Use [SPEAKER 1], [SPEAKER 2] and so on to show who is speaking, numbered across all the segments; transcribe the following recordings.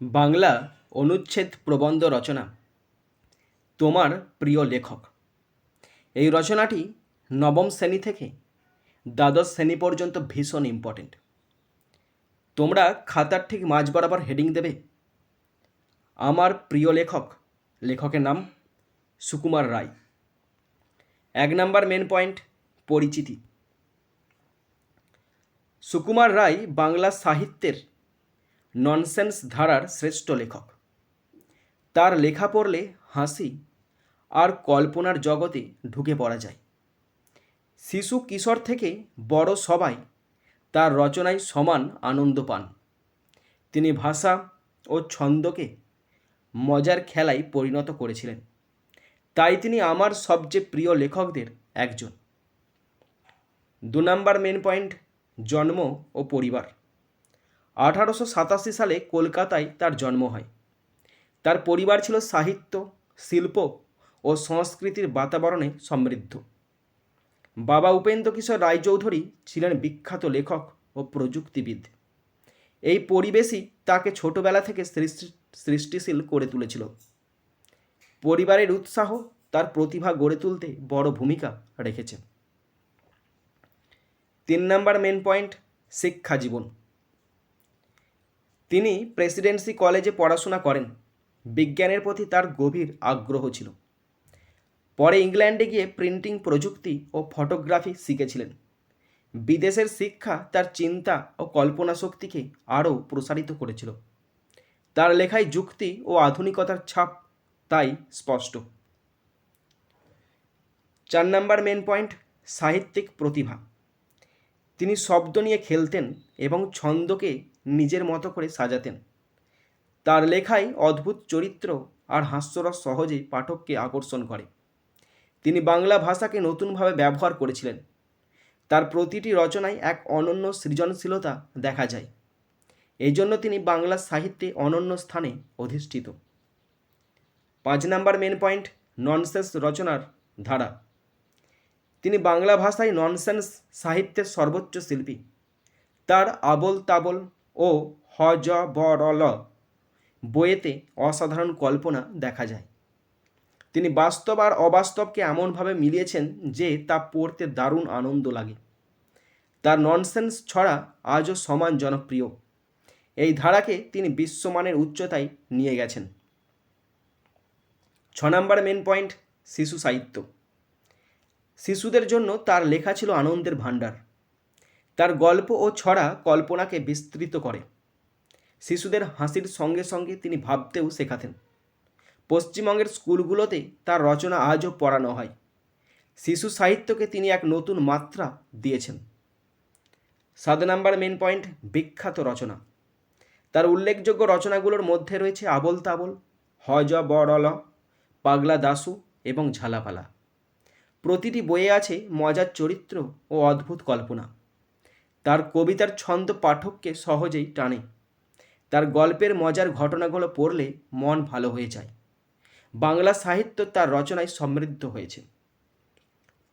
[SPEAKER 1] বাংলা অনুচ্ছেদ প্রবন্ধ রচনা। তোমার প্রিয় লেখক। এই রচনাটি নবম শ্রেণি থেকে দ্বাদশ শ্রেণি পর্যন্ত ভীষণ ইম্পর্টেন্ট তোমরা খাতার ঠিক মাঝ বরাবর হেডিং দেবে, আমার প্রিয় লেখক, লেখকের নাম সুকুমার রায়। এক নাম্বার মেন পয়েন্ট পরিচিতি। সুকুমার রায় বাংলা সাহিত্যের ননসেন্স ধারার শ্রেষ্ঠ লেখক। তার লেখা পড়লে হাসি আর কল্পনার জগতে ঢুকে পড়া যায়। শিশু কিশোর থেকে বড় সবাই তার রচনায় সমান আনন্দ পান। তিনি ভাষা ও ছন্দকে মজার খেলায় পরিণত করেছিলেন। তাই তিনি আমার সবচেয়ে প্রিয় লেখকদের একজন। দু নম্বর মেন পয়েন্ট, জন্ম ও পরিবার। আঠারোশো সাতাশি সালে কলকাতায় তার জন্ম হয়। তার পরিবার ছিল সাহিত্য, শিল্প ও সংস্কৃতির বাতাবরণে সমৃদ্ধ। বাবা উপেন্দ্র কিশোর রায়চৌধুরী ছিলেন বিখ্যাত লেখক ও প্রযুক্তিবিদ। এই পরিবেশই তাকে ছোটবেলা থেকে সৃষ্টি, সৃষ্টিশীল করে তুলেছিল। পরিবারের উৎসাহ তার প্রতিভা গড়ে তুলতে বড় ভূমিকা রেখেছে। তিন নম্বর মেন পয়েন্ট, শিক্ষা জীবন। তিনি প্রেসিডেন্সি কলেজে পড়াশোনা করেন। বিজ্ঞানের প্রতি তার গভীর আগ্রহ ছিল। পরে ইংল্যান্ডে গিয়ে প্রিন্টিং প্রযুক্তি ও ফটোগ্রাফি শিখেছিলেন। বিদেশের শিক্ষা তার চিন্তা ও কল্পনা শক্তিকে আরও প্রসারিত করেছিল। তার লেখায় যুক্তি ও আধুনিকতার ছাপ তাই স্পষ্ট। চার নাম্বার মেন পয়েন্ট, সাহিত্যিক প্রতিভা। তিনি শব্দ নিয়ে খেলতেন এবং ছন্দকে নিজের মতো করে সাজাতেন। তার লেখায় অদ্ভুত চরিত্র আর হাস্যরস সহজেই পাঠককে আকর্ষণ করে। তিনি বাংলা ভাষাকে নতুনভাবে ব্যবহার করেছিলেন। তার প্রতিটি রচনায় এক অনন্য সৃজনশীলতা দেখা যায়। এই জন্য তিনি বাংলা সাহিত্যে অনন্য স্থানে অধিষ্ঠিত। পাঁচ নাম্বার মেন পয়েন্ট ননসেন্স রচনার ধারা। তিনি বাংলা ভাষায় ননসেন্স সাহিত্যের সর্বোচ্চ শিল্পী। তার আবল তাবল ও হ জ ব বইয়েতে অসাধারণ কল্পনা দেখা যায়। তিনি বাস্তব আর অবাস্তবকে এমনভাবে মিলিয়েছেন যে তা পড়তে দারুণ আনন্দ লাগে। তার ননসেন্স ছড়া আজও সমান জনপ্রিয়। এই ধারাকে তিনি বিশ্বমানের উচ্চতায় নিয়ে গেছেন। ছ নম্বর মেন পয়েন্ট শিশু সাহিত্য। শিশুদের জন্য তার লেখা ছিল আনন্দের ভাণ্ডার। তার গল্প ও ছড়া কল্পনাকে বিস্তৃত করে। শিশুদের হাসির সঙ্গে সঙ্গে তিনি ভাবতেও শেখাতেন। পশ্চিমবঙ্গের স্কুলগুলোতে তার রচনা আজও পড়ানো হয়। শিশু সাহিত্যকে তিনি এক নতুন মাত্রা দিয়েছেন। সাত নাম্বার মেন পয়েন্ট, বিখ্যাত রচনা। তার উল্লেখযোগ্য রচনাগুলোর মধ্যে রয়েছে আবল তাবল হজ বড়ল পাগলা দাসু এবং ঝালাপালা। প্রতিটি বইয়ে আছে মজার চরিত্র ও অদ্ভুত কল্পনা। তার কবিতার ছন্দ পাঠককে সহজেই টানে। তার গল্পের মজার ঘটনাগুলো পড়লে মন ভালো হয়ে যায়। বাংলা সাহিত্য তার রচনায় সমৃদ্ধ হয়েছে।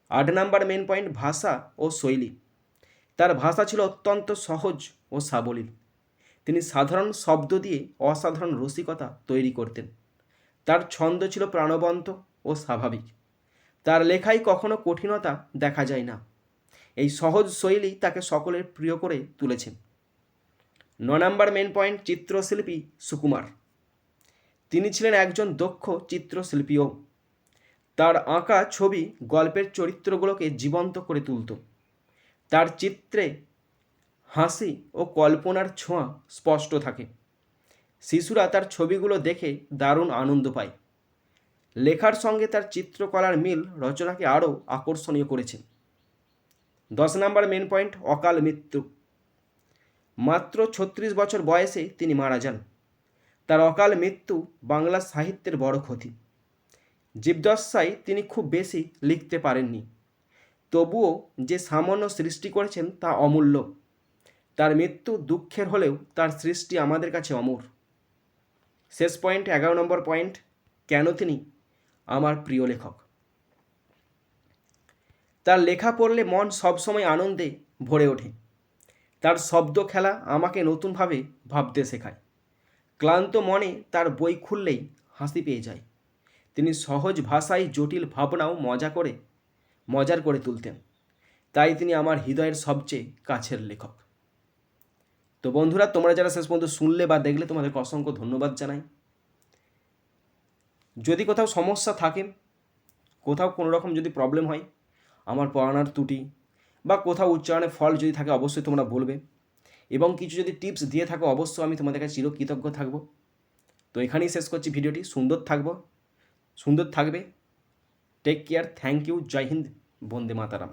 [SPEAKER 1] আট নাম্বার মেন পয়েন্ট ভাষা ও শৈলী। তার ভাষা ছিল অত্যন্ত সহজ ও সাবলীল। তিনি সাধারণ শব্দ দিয়ে অসাধারণ রসিকতা তৈরি করতেন। তার ছন্দ ছিল প্রাণবন্ত ও স্বাভাবিক। তার লেখায় কখনো কঠিনতা দেখা যায় না। এই সহজ শৈলী তাকে সকলের প্রিয় করে তুলেছেন। ন নম্বর মেন পয়েন্ট চিত্রশিল্পী সুকুমার। তিনি ছিলেন একজন দক্ষ চিত্রশিল্পীও। তার আঁকা ছবি গল্পের চরিত্রগুলোকে জীবন্ত করে তুলত। তার চিত্রে হাসি ও কল্পনার ছোঁয়া স্পষ্ট থাকে। শিশুরা তার ছবিগুলো দেখে দারুণ আনন্দ পায়। লেখার সঙ্গে তার চিত্রকলার মিল রচনাকে আরও আকর্ষণীয় করেছে। দশ নম্বর মেন পয়েন্ট অকাল মৃত্যু। মাত্র ছত্রিশ বছর বয়সে তিনি মারা যান। তার অকাল মৃত্যু বাংলা সাহিত্যের বড় ক্ষতি। জীবদশায় তিনি খুব বেশি লিখতে পারেননি। তবুও যে সামান্য সৃষ্টি করেছেন তা অমূল্য। তার মৃত্যু দুঃখের হলেও তার সৃষ্টি আমাদের কাছে অমর। শেষ পয়েন্ট এগারো নম্বর পয়েন্ট কেন তিনি আমার প্রিয় লেখক? তার লেখা পড়লে মন সবসময় আনন্দে ভরে ওঠে। তার শব্দ খেলা আমাকে নতুনভাবে ভাবতে শেখায়। ক্লান্ত মনে তার বই খুললেই হাসি পেয়ে যায়। তিনি সহজ ভাষায় জটিল ভাবনাও মজা করে, মজার করে তুলতেন। তাই তিনি আমার হৃদয়ের সবচেয়ে কাছের লেখক। তো বন্ধুরা, তোমরা যারা শেষ পর্যন্ত শুনলে বা দেখলে, তোমাদেরকে অসংখ্য ধন্যবাদ জানাই। যদি কোথাও সমস্যা থাকে, কোথাও কোনো রকম যদি প্রবলেম হয় আমার পড়ানোর ত্রুটি বা কোথাও উচ্চারণে ফল যদি থাকে অবশ্যই তোমরা বলবে। এবং কিছু যদি টিপস দিয়ে থাকো, অবশ্যই আমি তোমাদের কাছে চিরকৃতজ্ঞ থাকব। তো এখানেই শেষ করছি ভিডিওটি। সুন্দর থাকব, সুন্দর থাকবে। টেক কেয়ার থ্যাংক ইউ জয় হিন্দ, বন্দে মাতারাম।